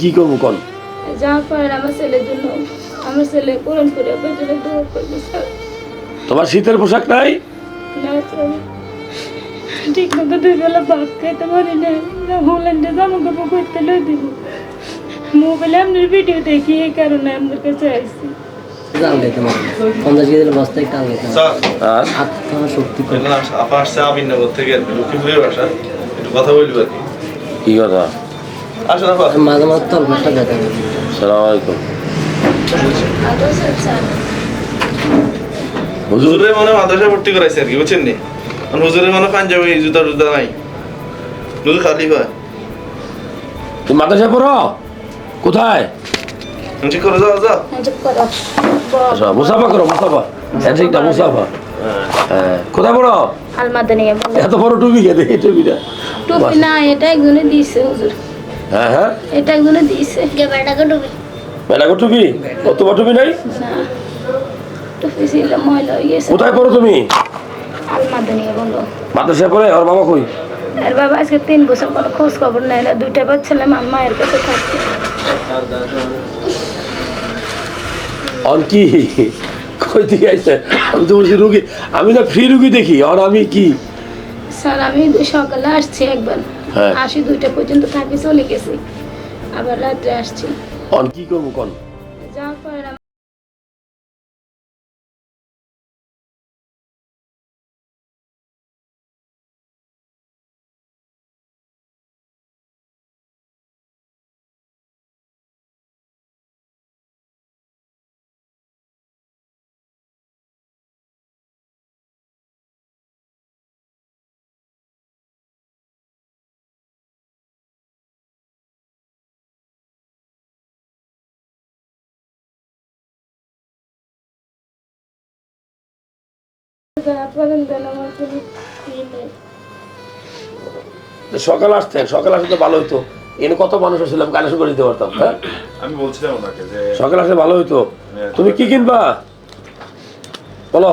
কি করব কোন? যা আমার ছেলের জন্য আমার ছেলে কোরআন করে আপনার জন্য দোয়া করব স্যার। তোমার শীতের পোশাক নাই? না স্যার। ঠিক মতো দুই বেলা ভাত খাইতে পারি না হল্যান্ডে জামা কাপড় করতে লই দিব। মোবাইলে আপনার ভিডিও দেখি এই কারণে আপনার কাছে আসছি কি কথা? আসেন আপা। মাঝে মাঝে তলপেটটা ব্যথা করে সালাম আলাইকুম হুজুরের মনে মাদ্রাসায় ভর্তি করাইছে আর কি বুঝছেন নি? হুজুরের মনে পাঞ্জাবি জুতা জুতা নাই। হুজুর খালি হয়। তুমি মাদ্রাসায় পড়ো? কোথায়? ঠিক করে যাও যাও। চুপ করো আচ্ছা মুসাফা করো মুসাফা। হ্যান্ডশেকটা মুসাফা। হ্যাঁ। কোথায় পড়ো? এত বড় টুপি খেতে এই টুপিটা। টুপি না এটা একজনে দিয়েছে হুজুর। হ্যাঁ হ্যাঁ। এটা মেলাগো টুপি ও তোমার টুপি নাই? না। টুপি ছিল ময়লা হয়ে গেছে। কোথায় পড়ো তুমি? আলমাদা বলো। মাদ্রাসায় পড়ে? আর মামা কই? আর বাবা আজকে তিন বছর কোনো খোঁজ খবর নেয় না। দুইটা মায়ের কাছে থাকছে অন কি? কই থেকে আইছে? আমি তো বলছি রুগী। আমি না ফ্রি রুগী দেখি আর আমি কি? স্যার আমি সকালে আসছি একবার। আসি দুইটা পর্যন্ত থাকি চলে গেছি। আবার রাত্রে আসছি। অন কি করব কোন? সকাল আসতেন সকাল আসলে তো ভালো হইতো। এনে কত মানুষ আসলাম কালেকশন করে দিতে পারতাম হ্যাঁ? আমি বলছিলাম ওনাকে যে সকাল আসলে ভালো হইতো। তুমি কি কিনবা? বলো।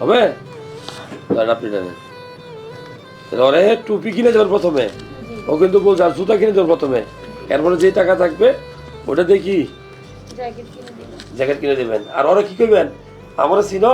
হবে? তাহলে আপনি তাহলে ওরে টুপি কিনে যাবেন প্রথমে। ও কিন্তু বলছে আর জুতা কিনে যাবেন প্রথমে। এরপরে যে টাকা থাকবে ওটা দেখি। জ্যাকেট কিনে জ্যাকেট কিনে দেবেন। আর ওরা কি করবেন? আমরা চিনো